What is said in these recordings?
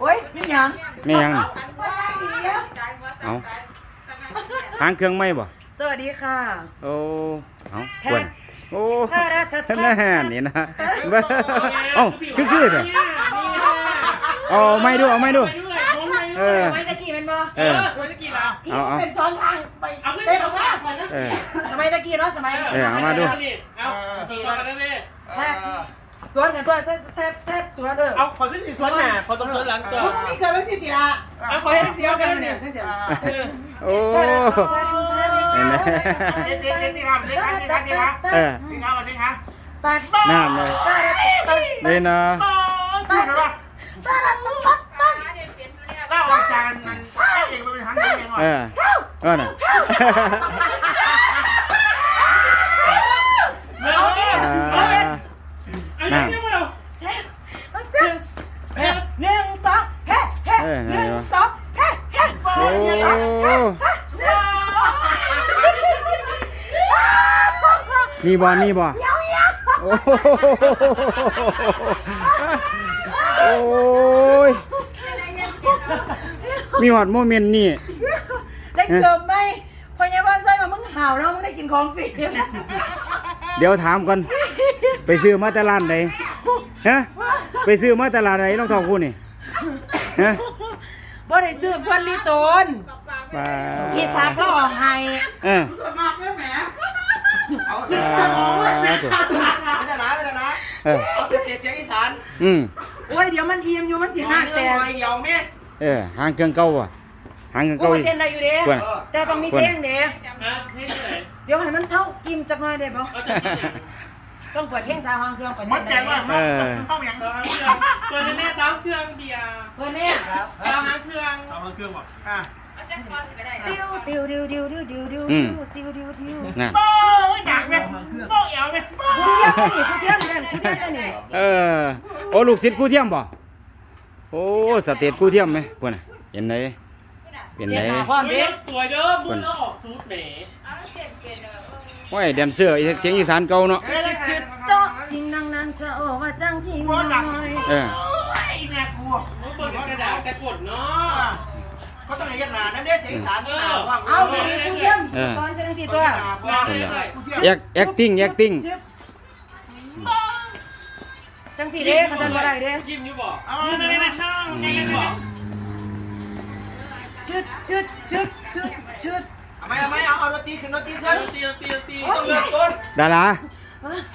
โอ้ยนี่หยังแม่ยังนี่เอา หางเครื่องไหมบ่ สวัสดีค่ะ โอ้ เอากวนโอ้ท่าท่าท่าท่าแน่นี่นะเบ้อเอ้าคือคือเถอะเอาไม่ดูเอาไม่ดู เออ ไว้ตะกี้เป็นบ่เออ อีเอาเอาเป็นซ้อนทางไปเอาขึ้นเต้นไปออกมาก่อนนะเออ สมัยตะกี้เนาะสมัยเออเอามาดู เอาตีมากันเลยแทบ สวนกันตัวแทบแทบแทบสวนเด้อเอาขอขึ้นสิสวนหน่ะขอต้องสวนหลังตัวมึงไม่เกิดเป็นสิติละเอาขอให้เสีเสียยววกักันนเนี่เนี่ยยเสียวโอ้เห็นไหมเด็ดเด็ดเด็ดดีครับเด็ดครับเด็ดครับเด็ดครับเออดีครับเด็ดครับตัดน้ำเลยตัดตัดนี่นะตัดตัดตัดตัดตัดตัดก็อาจารย์มันเองไปทางนี้เองเอว่ะอเออน่ะเอาเนี่ยอ่าเอาเนี่ยไม่เอาเฮ้หนึ่งสองเฮ้เฮ้หนึ่งสองเฮ้เฮ้โอ้นี่บ่นี่บ่โอ้โหโอ้ยมีหอดโมเมนต์นี่ ได้เกือบไหมพยาบาลใส่มามึงห่าวแล้วมึงได้กินของฟรีเดี๋ยวถามก่อน ไปซื้อมาแตลาดไหนฮะไปซื้อมาแตลาดไหนน้องทองคู่นี่ฮะบ่ได้ซื้อเพื่อนลีโตนปลาพี่ซักแล้วออกให้เออสมัครแล้วแหมเอาปลาตัวไม่ได้นะไม่ได้นะเออเอาเด็ดเด็ดเสียงอีสานอืมโอ้ยเดี๋ยวมันอิ่มอยู่มันสิหหักเนื้แต่อหน่อยเดียวแม่เออหางเครื่องเก่าว่ะหางเครื่องกูเก่ามาอีกเต้นได้อยู่เด้กวนแต่ต้องมีเพลงเด้นะให้เหนื่อยเดี๋ยวให้มันเช้าอิ่มจักหน่อยได้บ่ ต้องเปิดเพลงสาวหางเครื่องก่อนมัเต้ดนแจได้งว่ามันต้องอย่างสามเครื่องเปิดแน่สามเครื่องเบียร์เพิ่นเนี่ยครับสามหางเครื่องสามหางเครื่องว่ะอะติวติวติวติวติวติวติวอืมติวติวติวน่ะโอ้ยอยากแม่โอ้ยเอาแม่กูเทียมได้นี่กูเทียมได้นี่กูเทียมได้นี่เออโอ้ลูกศิษย์กู้เทียมบ่โอ้สเตจกู้เทียมไหมพวกน่ะเห็นไหนเห็นไหนเรียนหน้าพร้อมเฮ้เด้ยสวยเด้อมือแล้วออกซูดแหม โอ้ยแดนเซอร์อีเสียงอีสานเก่าเนาะ จุดโต๊ะทิ้งนั่งนั่นจะโอ้ว่าจังทิ้งน้อยเออแม่กูมึงเปิดกระดาษกระกดเนาะก็ต้องให้ยันหนานั่นเด้เสียงอีสานหนาว่างเอาดีกูเทียมตอนจะจังซี่ตัวแอคแอคติ้งแอคติ้งชึบจังซี่เด้คันทันบ่ได้เด้ยิ้มอยู่บอกเอาไม่ไม่ไม่ไม่ยิ้มบอกชึดชึดชึดชึดชึด เอาไม่เอาไม่เอาเอาดนตรีขึ้นดนตรีขึ้นตีตีตีต้องเลือกต้นดารา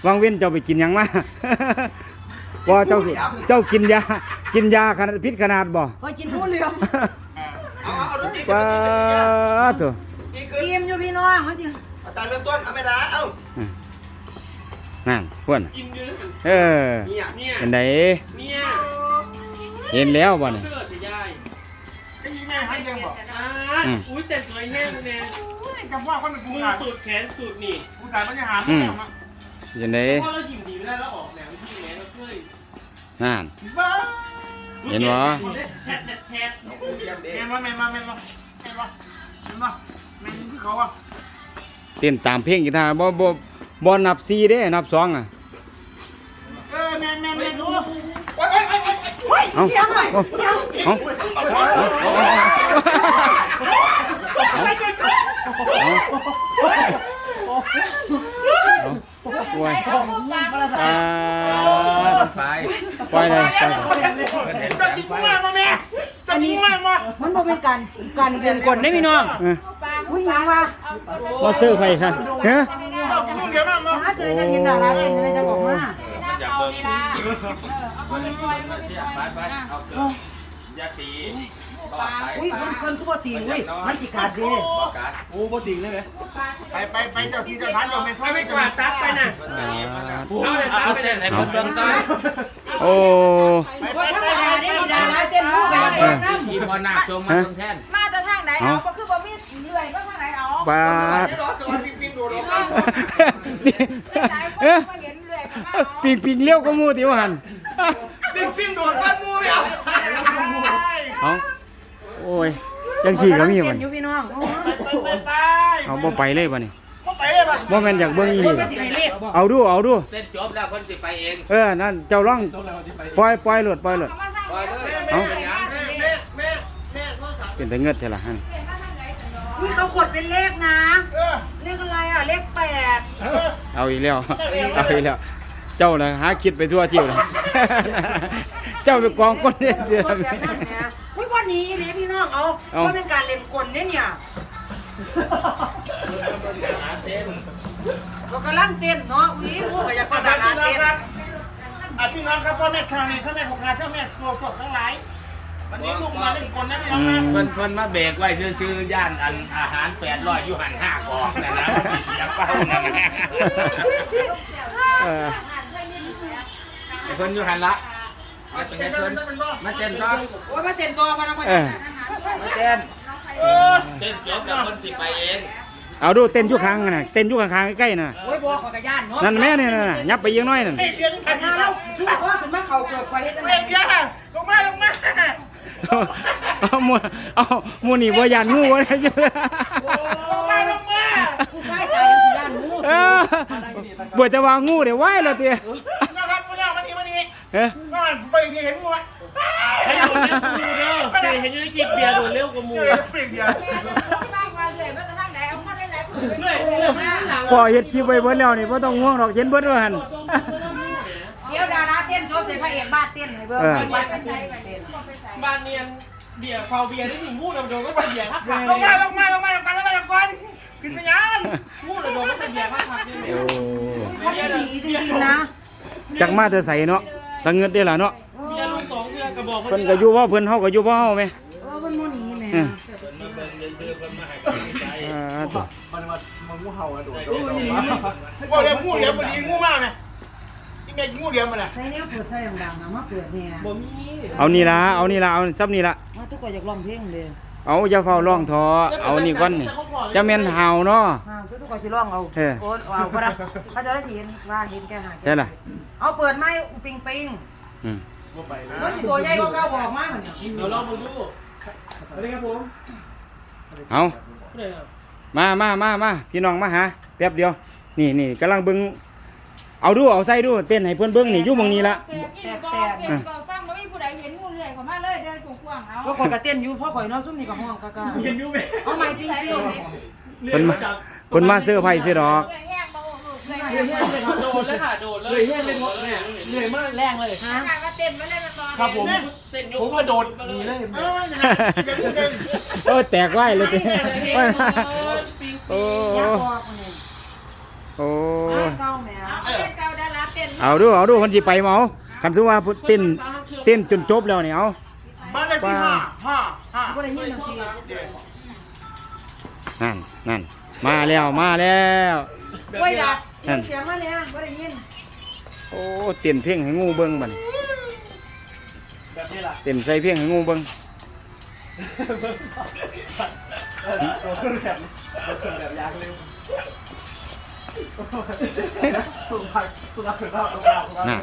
วังเว้นเจ้าไปกินหยังมาว่าเจ้าเจ้ากินยา กินยาขนาดพิษขนาดบ่พอกินหูเหลือมเอาเอาดนตรีขึ้นป้าตัวนี่ขึ้นเกมอยู่พี่น้องมันจิเอาตาเริ่มต้นเอาไม่ได้เอานั่นพวนยิ้มอยู่เออเนี่ยเนี่ยเห็นไดเนี่ยเห็นแล้วบ่นี่เกิดจะยาย ไอ้ยี่แม่ให้ยังบอกอ่าอุ้ยแต่สวยแห้งแน่จำว่าคนเป็นกูมืออะสูดแขนสูดนี่กูตายมันจะหาไม่ได้มาเห็นไดพอเรายิ้มดีไม่ได้แล้วออกแนวที่แหนเราเคยนั่นบ้าเห็นบ่แทะแทะแทะแม่มาแม่มาแม่มาแม่มาแม่มาแม่ที่เขาอะเต้นตามเพลงกีตาร์บ่บ่บ่นับ4เด้นับ2อะเออแม่แม่แม่ดู โอ้ยโอ้ยโอ้ยโอ้ยเอ้าเอ้าเอ้าโอ้ยอ่าไปปล่อยเลยปล่อยเลยจะกินกูมาแม่จะกินกูมามันบ่เป็นการการเรียนกลได้พี่น้องเอออุ้ยยังว่ามาซื้อไผครับฮะเรากินเดี๋ยวมามาถ้าจะได้เห็นดาราเต้นจะได้จะบอกว่า เอานี่ละเอาคนปล่อยก็ไม่ปล่อยไปไปเอาเกิดยาตีต่อไปอุ้ยมันคนคือบ่ตีอุ้ยมันสิขาดเด้การไปไปไปเจ้าที่เจ้าทานเจ้าแม่ช่วยไม่ไม่กวาดตัดไปน่ะเอาเอาเส้นให้ผมเบิ่งก่อนโอ้ว่าธรรมดาได้มีดาราเต้นคู่ไปเต้นน้ำทีพอนาคชมมาตรงแท่นมาแต่ทางไหนเอาก็คือบ่มีเลื่อยก็ทางไหนเอาปาดรอสวัสดีปีนโดดออกกันไม่ใช่คนเอ๊ะมาเห็นเลื่อยก็มาปิงปิงเลี้ยวก็มูติวหัน ปีนปีนโดดกันมูไม่เอาเอาโอ้ยจังสี่ก็มีเต้มันนอยู่พี่น้องไปไปไป เอาบ่ไปเลยบ่นี่ไปเลยป่ะบ่แม่นอยากเบิ่งอีหลีก็สิให้เรียกเอาดูเอาดูเส้นจบแล้วคนสิไปเองเออนั่นเจ้าร้องปล่อยปล่อยโหลดปล่อยโหลดเขามาทเอ้าแม่แม่แม่แม่แม่ก็ถามเป็นแต่เงิดเท่าไหร่ฮะนี่อุ้ยเขาขดเป็นเลขนะเออเลขอะไรอะเลขแปดเออเอาอีกแล้วเอาอีกแล้ว เจ้าน่ะหาคิดไปทั่วเที่ยวเลยเจ้าไปกองก้นเดียวกดแบบนั้นนะอุ้ยวันนี้เลยพี่น้องเอาเอา ว่าเป็นการเล่นกลเนี่ยเนี่ยเรากำลังเต้นเนาะอุ้ยกูก็อยากคเป็นรัดาบราพี่น้องเต้นครับอะพี่น้องครับพ่อแม่ชาวนี้พ่อแม่ของงานพ่อแม่ครัวสดทั้งหลายวันนี้ลูกมาเล่นคนนะพี่น้องนะเพิ่นเพิ่นมาเบรกไว้ซื้อๆย่านอันอาหาร800อยู่หัน5กองนั่นนะมีเสียงเป้านั่นนะเออไอ้ เพิ่นอยู่หันละมาเป็นไงเพิ่นมาเต้นก็โอ้ยมาเต้นตัวมาแล้วมาเออมาเต้นเออเต้นจบแล้วเพิ่นสิไปเองเอาดูเต้นอยู่ข้างน่ะเต้นอยู่ข้างๆใกล้ๆน่ะโอ้ยบอกขอกระยานเนาะนั่นแม่เนี่ยน่ะยับไปยังน้อยนั่นเรียนปัญหาเราชูว่าขึ้นมาเขาเกิดไฟให้ตั้งเรียนเยอะลงมาลงมาเอาหมูเอาหมูนี่บ่ยานงูบ่ได้เยอะลงมาลงมาผู้ชายตายยังสิย่านงูเออบ่แต่ว่างูเดี๋ยวไหวแล้วเตี้ย เฮ้ยก็ไปเห็นงูให้โดนเลี้ยวกูเด้อเสียเห็นอยู่ในคลิปเบียร์โดนเลี้ยวกูมูเจอเปลี่ยนเดียวบ้างมาเลยมาทางไหนเอามาได้หลายคนเรื่อยเรื่อยไม่ได้หลังพอเฮ็ดคลิปไว้เบิดแล้วนี่บ่ต้องห่วงหรอกเห็นเบิดว่าหั่นเดี๋ยวดาราเต้นจบเสร็จพระเอกบ้านเต้นให้เบิ่งเออให้วัดกันเต้นบ้านเนียนเบียร์เฝ้าเบียร์ได้ถึงงูเราโดนก็ใส่เบียร์ข้าขับลงมาลงมาลงมาลงมาลงมาก่อนขึ้นไปยังงูเราโดนก็ใส่เบียร์ข้าขับนี่โอ้เขาจะหนีจริงๆนะจักมาแต่ใส่เนาะ ตังเงินได้ล่ะเนาะเบียร์ลูกสองเบียร์กระบอกเพิ่นก็อยู่บ่เพิ่นเฮาก็อยู่บ่เฮาแม่เออมันโมหนีแหม่เออเพิ่นมาเบิ่งซื้อๆเพิ่นมาให้กำลังใจอ่าตัวว่าเดี๋ยวงูเหลี่ยมพอดีงูมากไหมที่เม็ดงูเหลี่ยมมาแหละใส่แนวเปิดใส่ดังๆนะมาเปิดเนี่ยบ่มีเอานี่ล่ะเอานี่ล่ะเอาซับนี่ล่ะมาทุกคนอยากร้องเพลงเลย เอาอย่าเฝ้าร้องทอเอานี่ก่อนนี่จะแม่นห่าวเนาะอ้าวทุกคนสิร้องเอาเออ โอนเอาบ่ได้เขาจะได้เห็นว่าเห็นแกหาใช่ล่ะเอาเปิดไม้ปิงปิงอืมว่าสิตัวใหญ่กว่าเก่าบอกมากเหมือนกันเดี๋ยวลองมาดูสวัสดีครับผมเอาเดี๋ยวครับมามามามาพี่น้องมาหาแป๊บเดียว นี่นี่กำลังเบิ่งเอาดูเอาใส่ดูเต้นให้เพิ่นเบิ่งนี่อยู่หมองนี้ละแปดอีกบอกเห็นก็ฟังบ่มีผู้ใด เห็นงูเลื่อยเข้ามาเลยเดินกว้างๆเอาว่าข่อยก็เต้นอยู่เพราะข่อยนอนซุ่มนี่กับห้องกะกะเห็นอยู่ไหมเอาไม้ปิงปิงเพิ่นมาเพิ่นมาเสื้อร์ไผ่ซื้อดอกแห้งบ่ลูกเลยโดนเลยค่ะโดนเลยเลยเลยเนี่ยเลยมากแรงเลยฮะข้าก็เต้นมาเลยมันบอกครับผมเต้นยกผมก็โดดหนีเลยเออไม่ใช่จะพูดเองโอ้แตกไหวเลยติโอ้อยากบอกมันนี่โอ้มาเก้าแม่เอาเต้นเก่าดาราเต้นเอาดูเอาดูเพิ่นสิไปเมาคันถือว่าเต้น เต้นจนจบแล้วนี่เอาบ้านเลขที่ห้าห้าห้าบ่ได้ยินดนตรีนั่นนั่นมาแล้วมาแล้วไว้ดับเสียงมาเนี่ยบ่ได้ยินโอ้เต้นเพลงให้งูเบิ่งบัดนี้แบบนี้ล่ะเต้นใส่เพลงให้งูเบิ่งตัวเครื่องแบบตัวเครื่องแบบยางเร็ว สุดท้ายสุดท้ายสุดท้ายสุดท้ายสุดท้ายน่ะ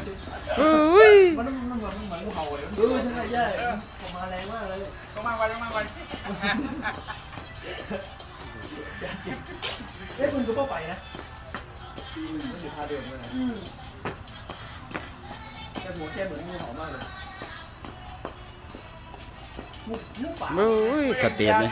เอ้ยมันมันเหมือนเหมือนงูเห่าเลยเออใช่ใช่ผมมาแรงมากเลยลงมาก่อนลงมาก่อนเอ้ยคุณก็เข้าไปนะมันอยู่ท่าเดิมเลยนะแค่หัวแค่เหมือนงูเห่ามากเลยงูงูป่าเอ้ยสเตียดเลย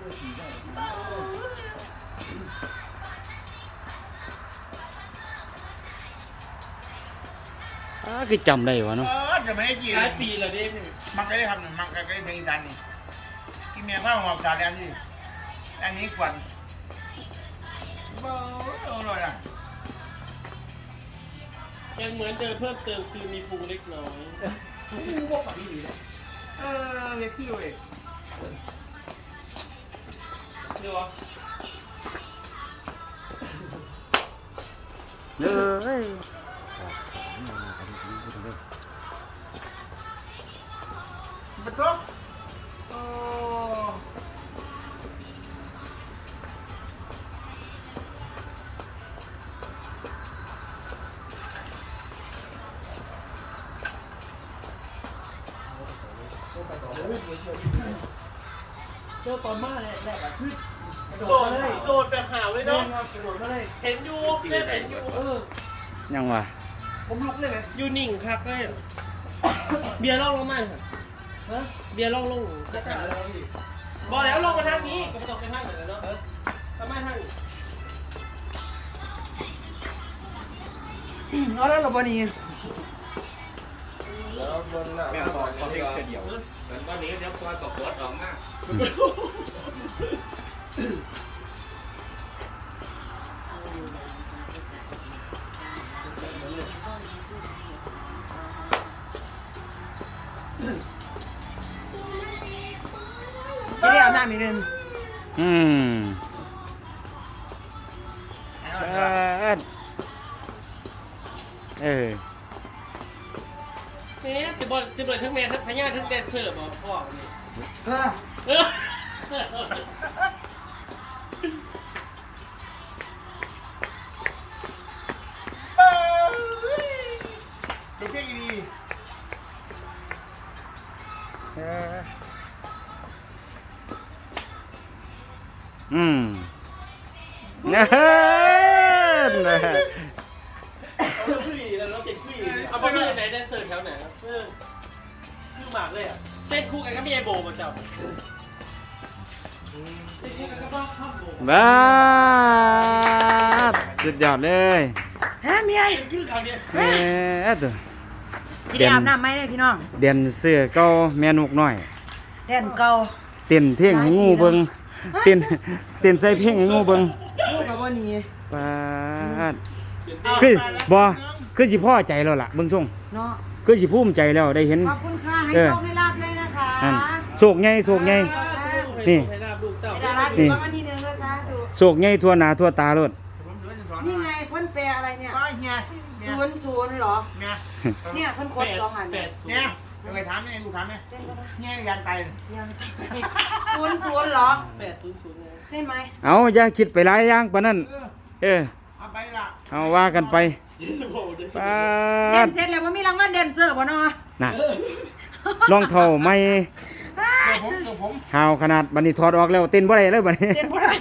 คือจำได้วะเอเนาะอจะไม่ให้กี่หลายปีแล้วดิมันก็ได้ทำหนึ่งมันก็ได้เพลงดันนี่ที่เมียข้าวหอมจานแล้วนี่อันนี้กวนเบาอร่อยอะยังเหมือนเดิมเพิ่มเติมคือมีพุงเล็กน้อยเออเล็กพี่เว้ยเดี๋ยววะเอ้ย กระจกโอ้เจอตอนมาเนี่ยแหละขึ้นโดดเลยโดดแบบหาวเลยเนาะโดดมาเลยเห็นอยู่เนี่ยเห็นอยู่เออยังวะผมลุกเลยไหมอยู่นิ่งคักเลยเบียร์ล่าลงมาหนย ฮะเบียร์ล่องลงจะกัดบอกแล้วลงมาทางนี้ก็ไม่ต้องไปทางไหนแล้วเนาะทำไมทางนี้เอาแล้วเหรอบอนี่แม่ตอนเขาเด็กเดียวเหมือนตอนนี้เดี๋ยวคอยกับปวดออกมา กเดือนอืมเออเออเนี่ยสิบอลสิบเลยทั้งแม่ทั้งพญาทั้งแดนเซอร์บอกพ่อนี่ เฮ้ยนะเอาคุยแล้วเราเก่งคุยเอาไปที่ไหนแดนเซอร์แถวไหนครับเออคือหมากเลยอะเต้นคู่กันก็มีไอโบมาจับเต้นคู่กันก็บ้าข้ามโบบ้าดสุดยอดเลยฮะเมียเป็นคือเขาเนี่ยเออตัวสิได้อาบน้ำไหมเลยพี่น้องเดียนเสื้อเก่าแม่นุกน้อยแทนเก่าเต้นเพลงให้งูเบิงเต้นเต้นใส่เพลงให้งูเบิงลูกกับบอนี่ ปาดคือบ่คือสิพ่อใจแล้วล่ะเบิ่งส่งเนาะคือสิภูมิใจแล้วได้เห็น ขอบคุณค่ะให้เออโชคให้ลาบเลยนะคะนั่นโศกใหญ่โศกใหญ่นี่ให้ลาบลูกเต้าดาราถูกรางวัลที่หนึ่งแล้วซะถูกโศกใหญ่ทั่วหน้าทั่วตาโลดผมเหลือจะสอนนี่ไงเพิ่นแปลอะไรเนี่ยป้าเฮียเฮียศูนย์ศูนย์เหรอเฮียเนี่ยเพิ่นกแปดดสองอันแปเนี่ยดศูนเฮียย์เดี๋ยวไปถามแม่กูถามแม่เฮียยันไตยังศูนย์ศูนย์เหรอแปดศูนย์ศูนย์ไงใช่ไหมเอาอย่าคิดไปหลายอย่างปานนั้น เออเออเอาไปละเอาว่ากันไปโอ้โหเดี๋ยวปาเดดนเสร็จแล้วว่ามีรางวัลแดนเซอร์บ่เนาะน่ะรองเท้าไม่เดี๋ยวผมเดี๋ยวผมหาวขนาดบัดนี้ถอดออกแล้วเต้นบ่ได้เลยบัดนี้เต้นบ่ได้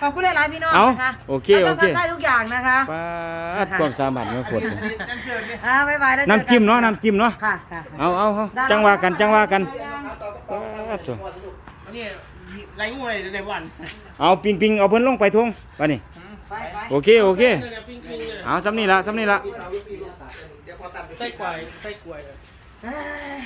ขอบคุณหลายๆพี่น้องเอานะคะโอเคโอเค ราทำได้ทุกอย่างนะคะปาดความสามารถของอัคนนนี้อันนี้นั่นเชิญเนี่ยอ่าบ๊ายบายแล้วเจอกัน้ำจิ้มเนาะน้ำจิ้มเนาะค่ะค่ะ เอาเอาเอาจังว่ากันจังว่ากันปาดโถ่อันนี้ ไรงูอะไรในวันเอาปิงปิงเอาเพิ่นลงไปทงบัดนี้ไปไปโอเคโอเคเนี่ยปิ้งปิ้งเนี่ยเอาซ้ำนี่ละซ้ำนี่ละไส้กวายไส้กวายเอ้ย